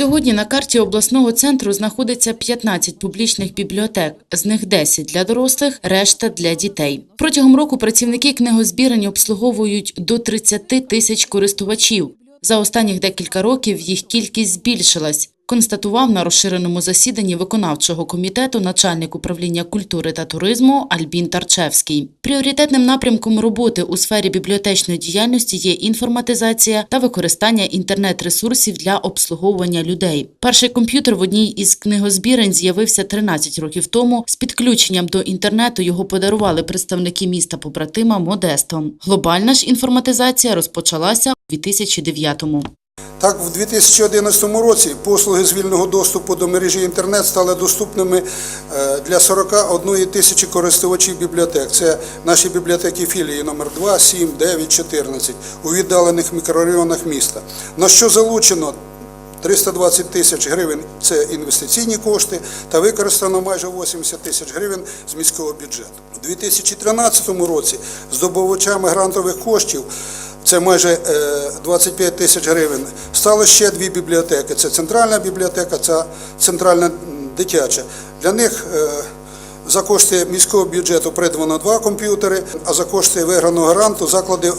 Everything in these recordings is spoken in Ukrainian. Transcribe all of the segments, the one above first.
Сьогодні на карті обласного центру знаходиться 15 публічних бібліотек, з них 10 для дорослих, решта для дітей. Протягом року працівники книгозбірень обслуговують до 30 тисяч користувачів. За останніх декілька років їх кількість збільшилась. Констатував на розширеному засіданні виконавчого комітету начальник управління культури та туризму Альбін Тарчевський. Пріоритетним напрямком роботи у сфері бібліотечної діяльності є інформатизація та використання інтернет-ресурсів для обслуговування людей. Перший комп'ютер в одній із книгозбірень з'явився 13 років тому. З підключенням до інтернету його подарували представники міста побратима Модестом. Глобальна ж інформатизація розпочалася у 2009-му. Так, в 2011 році послуги з вільного доступу до мережі інтернет стали доступними е, для 41 тисячі користувачів бібліотек. Це наші бібліотеки філії номер 2, 7, 9, 14 у віддалених мікрорайонах міста. На що залучено 320 тисяч гривень це інвестиційні кошти та використано майже 80 тисяч гривень з міського бюджету. У 2013 році здобувачами грантових коштів це майже е, 25 тисяч гривень. Стало ще дві бібліотеки. Це центральна бібліотека, це центральна дитяча. Для них е, за кошти міського бюджету придбано два комп'ютери, а за кошти виграного гранту заклади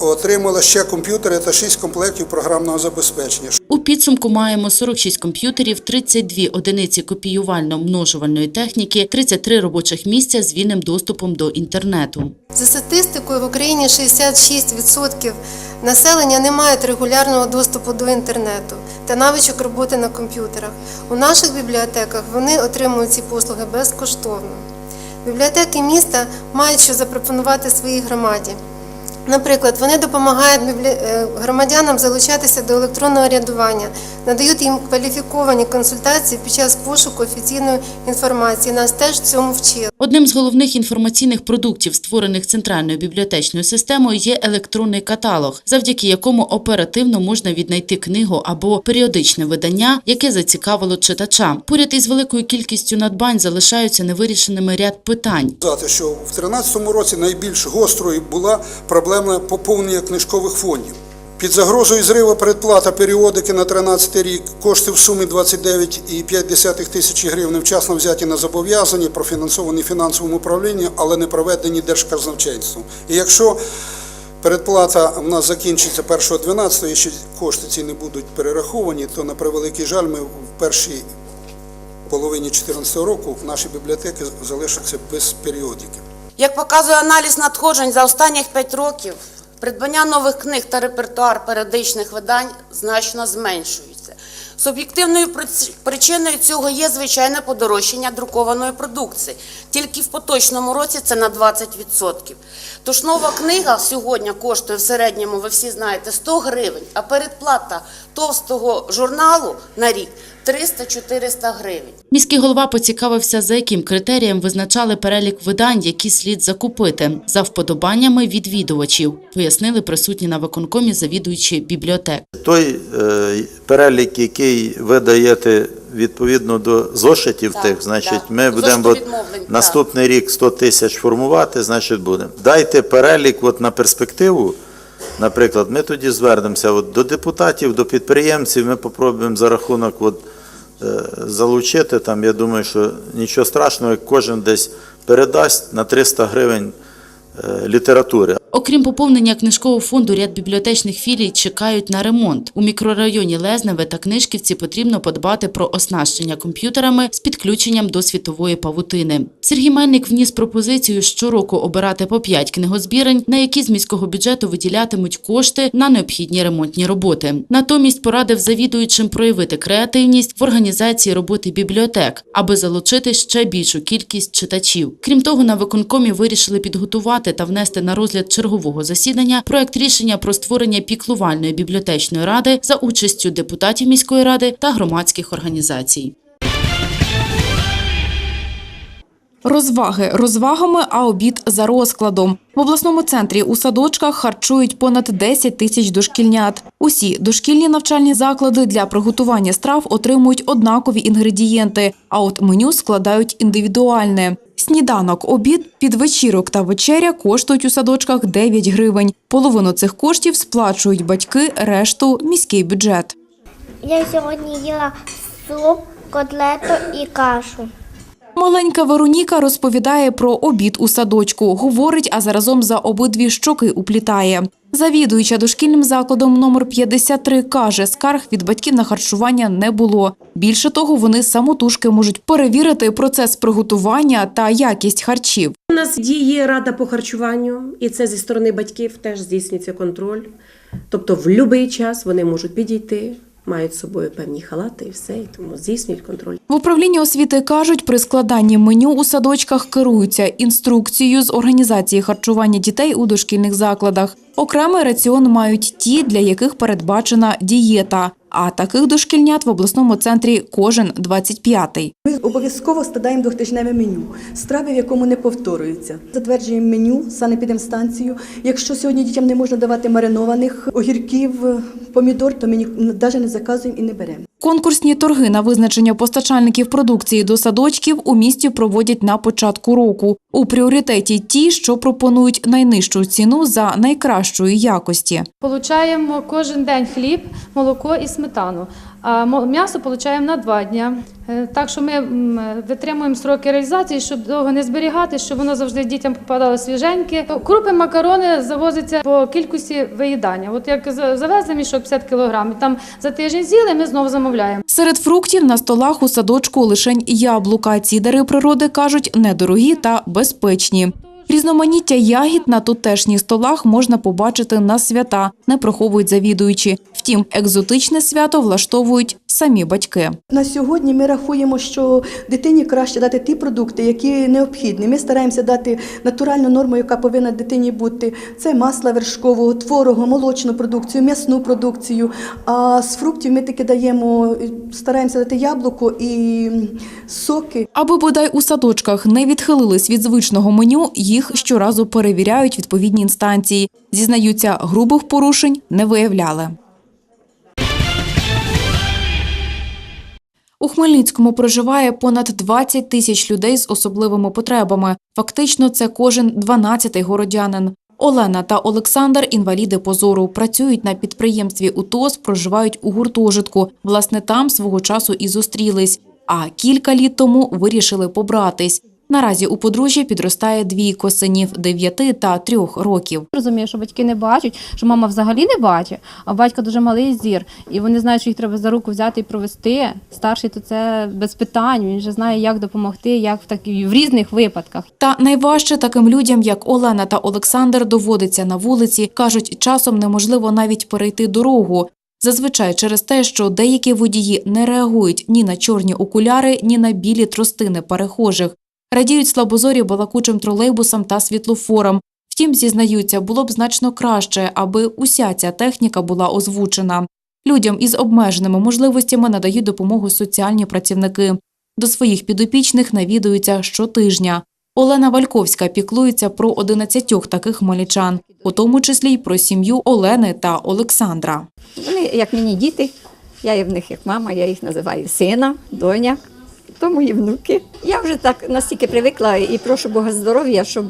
отримали ще комп'ютери та шість комплектів програмного забезпечення. У підсумку маємо 46 комп'ютерів, 32 одиниці копіювально-множувальної техніки, 33 робочих місця з вільним доступом до інтернету. За статистикою в Україні 66% населення не мають регулярного доступу до інтернету та навичок роботи на комп'ютерах. У наших бібліотеках вони отримують ці послуги безкоштовно. Бібліотеки міста мають що запропонувати своїй громаді. Наприклад, вони допомагають е, громадянам залучатися до електронного рядування, надають їм кваліфіковані консультації під час пошуку офіційної інформації. Нас теж цьому вчили. Одним з головних інформаційних продуктів, створених центральною бібліотечною системою, є електронний каталог, завдяки якому оперативно можна віднайти книгу або періодичне видання, яке зацікавило читача. Поряд із великою кількістю надбань залишаються невирішеними ряд питань. сказати, що в 2013 році найбільш гострою була проблема поповнення книжкових фондів. Під загрозою зриву передплата періодики на 13 рік, кошти в сумі 29,5 тисячі гривень вчасно взяті на зобов'язання, профінансовані фінансовим управлінням, але не проведені держказначейством. І якщо передплата в нас закінчиться 1.12, і ще кошти ці не будуть перераховані, то на превеликий жаль ми в першій половині 2014 року в наші бібліотеки залишаться без періодики. Як показує аналіз надходжень за останніх 5 років, придбання нових книг та репертуар періодичних видань значно зменшується. Суб'єктивною причиною цього є звичайне подорожчання друкованої продукції. Тільки в поточному році це на 20%. Тож нова книга сьогодні коштує в середньому, ви всі знаєте, 100 гривень, а передплата товстого журналу на рік 300-400 гривень. Міський голова поцікавився, за яким критерієм визначали перелік видань, які слід закупити за вподобаннями відвідувачів, пояснили присутні на виконкомі завідуючі бібліотек. Той е, перелік, який ви даєте відповідно до зошитів Так, тих, значить, так. ми будемо от відмовлень, так. наступний рік 100 тисяч формувати, значить будемо. Дайте перелік от на перспективу. Наприклад, ми тоді звернемося от до депутатів, до підприємців, ми попробуємо за рахунок от, залучити там. Я думаю, що нічого страшного, як кожен десь передасть на 300 гривень е, літератури. Окрім поповнення книжкового фонду, ряд бібліотечних філій чекають на ремонт. У мікрорайоні Лезневе та Книжківці потрібно подбати про оснащення комп'ютерами з підключенням до світової павутини. Сергій Мельник вніс пропозицію щороку обирати по 5 книгозбірень, на які з міського бюджету виділятимуть кошти на необхідні ремонтні роботи. Натомість порадив завідуючим проявити креативність в організації роботи бібліотек, аби залучити ще більшу кількість читачів. Крім того, на виконкомі вирішили підготувати та внести на розгляд чергового засідання проект рішення про створення піклувальної бібліотечної ради за участю депутатів міської ради та громадських організацій. Розваги розвагами, а обід за розкладом. В обласному центрі у садочках харчують понад 10 тисяч дошкільнят. Усі дошкільні навчальні заклади для приготування страв отримують однакові інгредієнти, а от меню складають індивідуальне. Сніданок, обід, підвечірок та вечеря коштують у садочках 9 гривень. Половину цих коштів сплачують батьки, решту – міський бюджет. Я сьогодні їла суп, котлету і кашу. Маленька Вероніка розповідає про обід у садочку, говорить, а заразом за обидві щоки уплітає. Завідуюча дошкільним закладом номер 53 каже, скарг від батьків на харчування не було. Більше того, вони самотужки можуть перевірити процес приготування та якість харчів. У нас діє рада по харчуванню, і це зі сторони батьків теж здійснюється контроль. Тобто, в будь-який час вони можуть підійти, мають з собою певні халати і все, і тому здійснюють контроль. В управлінні освіти кажуть, при складанні меню у садочках керуються інструкцією з організації харчування дітей у дошкільних закладах. Окремий раціон мають ті, для яких передбачена дієта. А таких дошкільнят в обласному центрі кожен 25-й. Ми обов'язково складаємо двохтижневе меню, страви, в якому не повторюються. Затверджуємо меню санепідемстанцію. Якщо сьогодні дітям не можна давати маринованих огірків, помідор, то ми навіть не заказуємо і не беремо. Конкурсні торги на визначення постачальників продукції до садочків у місті проводять на початку року. У пріоритеті ті, що пропонують найнижчу ціну за найкращої якості. Получаємо кожен день хліб, молоко і сметану. А м'ясо получаємо на два дні. Е, Так що ми витримуємо сроки реалізації, щоб довго не зберігати, щоб воно завжди дітям попадало свіженьке. Крупи, макарони завозяться по кількості виїдання. От як завезли мішок 50 кг, там за тиждень з'їли, ми знову замовляємо. Серед фруктів на столах у садочку лишень яблука. Ці дари природи кажуть недорогі та безпечні. Різноманіття ягід на тутешніх столах можна побачити на свята, не приховують завідуючі. Втім, екзотичне свято влаштовують самі батьки. На сьогодні ми рахуємо, що дитині краще дати ті продукти, які необхідні. Ми стараємося дати натуральну норму, яка повинна дитині бути. Це масла вершкового, творогу, молочну продукцію, м'ясну продукцію. А з фруктів ми таки даємо, стараємося дати яблуко і соки. Аби бодай у садочках не відхилились від звичного меню, їх щоразу перевіряють відповідні інстанції. Зізнаються, грубих порушень не виявляли. У Хмельницькому проживає понад 20 тисяч людей з особливими потребами. Фактично, це кожен 12-й городянин. Олена та Олександр – інваліди позору, працюють на підприємстві УТОС, проживають у гуртожитку. Власне, там свого часу і зустрілись. А кілька літ тому вирішили побратись. Наразі у подружжя підростає двійко синів 9 та 3 років. Розумію, що батьки не бачать, що мама взагалі не бачить, а в батька дуже малий зір, і вони знають, що їх треба за руку взяти і провести. Старший то це без питань. Він вже знає, як допомогти, як в такі в різних випадках. Та найважче таким людям, як Олена та Олександр, доводиться на вулиці. Кажуть, часом неможливо навіть перейти дорогу. Зазвичай через те, що деякі водії не реагують ні на чорні окуляри, ні на білі тростини перехожих. Радіють слабозорі балакучим тролейбусам та світлофорам. Втім, зізнаються, було б значно краще, аби уся ця техніка була озвучена. Людям із обмеженими можливостями надають допомогу соціальні працівники. До своїх підопічних навідуються щотижня. Олена Вальковська піклується про 11 таких хмельничан, у тому числі й про сім'ю Олени та Олександра. Вони як мені діти, я є в них як мама, я їх називаю сина, доня, то мої внуки. Я вже так настільки привикла і прошу Бога здоров'я, щоб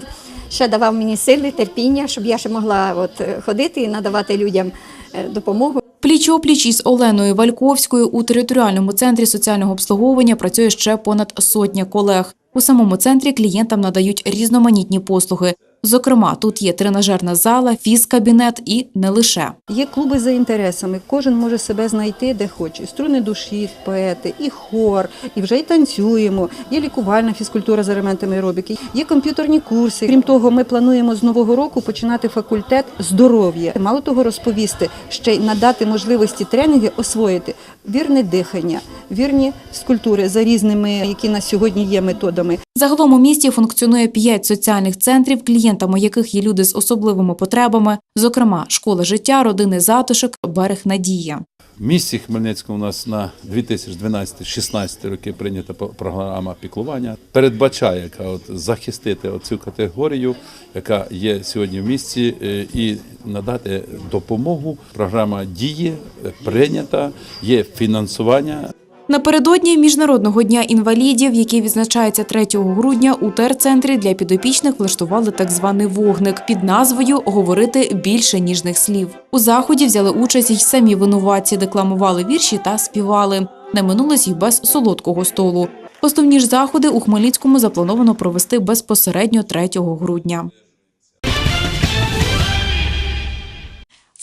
ще давав мені сили, терпіння, щоб я ще могла от, ходити і надавати людям е, допомогу. Пліч-опліч із Оленою Вальковською у територіальному центрі соціального обслуговування працює ще понад сотня колег. У самому центрі клієнтам надають різноманітні послуги. Зокрема, тут є тренажерна зала, фізкабінет і не лише. Є клуби за інтересами, кожен може себе знайти де хоче. Струни душі, поети, і хор, і вже й танцюємо. Є лікувальна фізкультура з елементами аеробіки, є комп'ютерні курси. Крім того, ми плануємо з нового року починати факультет здоров'я. Мало того, розповісти, ще й надати можливості тренінги освоїти вірне дихання, вірні фізкультури за різними, які на сьогодні є методами. Загалом у місті функціонує п'ять соціальних центрів, клієнтами яких є люди з особливими потребами, зокрема школа життя, родини затишок, берег надія. В місті Хмельницькому у нас на 2012-16 роки прийнята програма піклування. Передбачає яка от захистити цю категорію, яка є сьогодні в місті, е, і надати допомогу. Програма діє, е, прийнята, є фінансування. Напередодні Міжнародного дня інвалідів, який відзначається 3 грудня, у терцентрі для підопічних влаштували так званий вогник під назвою Говорити більше ніжних слів. У заході взяли участь й самі винуватці, декламували вірші та співали. Не минулось й без солодкого столу. Основні ж заходи у Хмельницькому заплановано провести безпосередньо 3 грудня.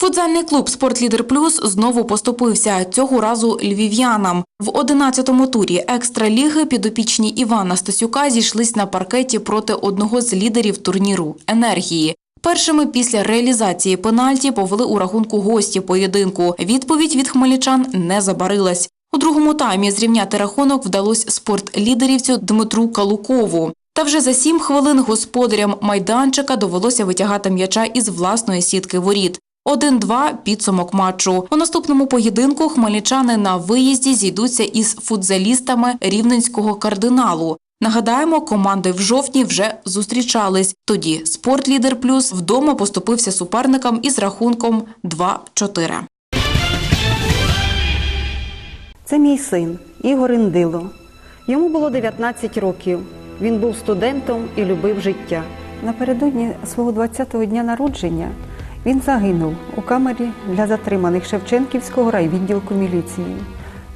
Футзальний клуб «Спортлідер Плюс» знову поступився, цього разу львів'янам. В 11-му турі екстраліги підопічні Івана Стасюка зійшлись на паркеті проти одного з лідерів турніру – «Енергії». Першими після реалізації пенальті повели у рахунку гості поєдинку. Відповідь від хмельничан не забарилась. У другому таймі зрівняти рахунок вдалося спортлідерівцю Дмитру Калукову. Та вже за сім хвилин господарям майданчика довелося витягати м'яча із власної сітки воріт. 1-2 – підсумок матчу. У наступному поєдинку хмельничани на виїзді зійдуться із футзалістами рівненського кардиналу. Нагадаємо, команди в жовтні вже зустрічались. Тоді «Спортлідер Плюс» вдома поступився суперникам із рахунком 2-4. Це мій син Ігор Індило. Йому було 19 років. Він був студентом і любив життя. Напередодні свого 20-го дня народження він загинув у камері для затриманих Шевченківського райвідділку міліції.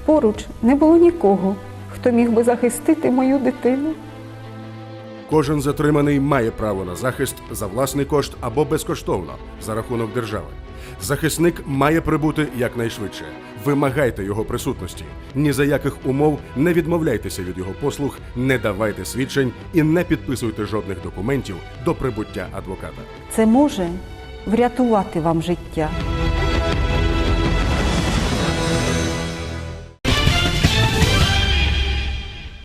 Поруч не було нікого, хто міг би захистити мою дитину. Кожен затриманий має право на захист за власний кошт або безкоштовно за рахунок держави. Захисник має прибути якнайшвидше. Вимагайте його присутності. Ні за яких умов не відмовляйтеся від його послуг, не давайте свідчень і не підписуйте жодних документів до прибуття адвоката. Це може врятувати вам життя.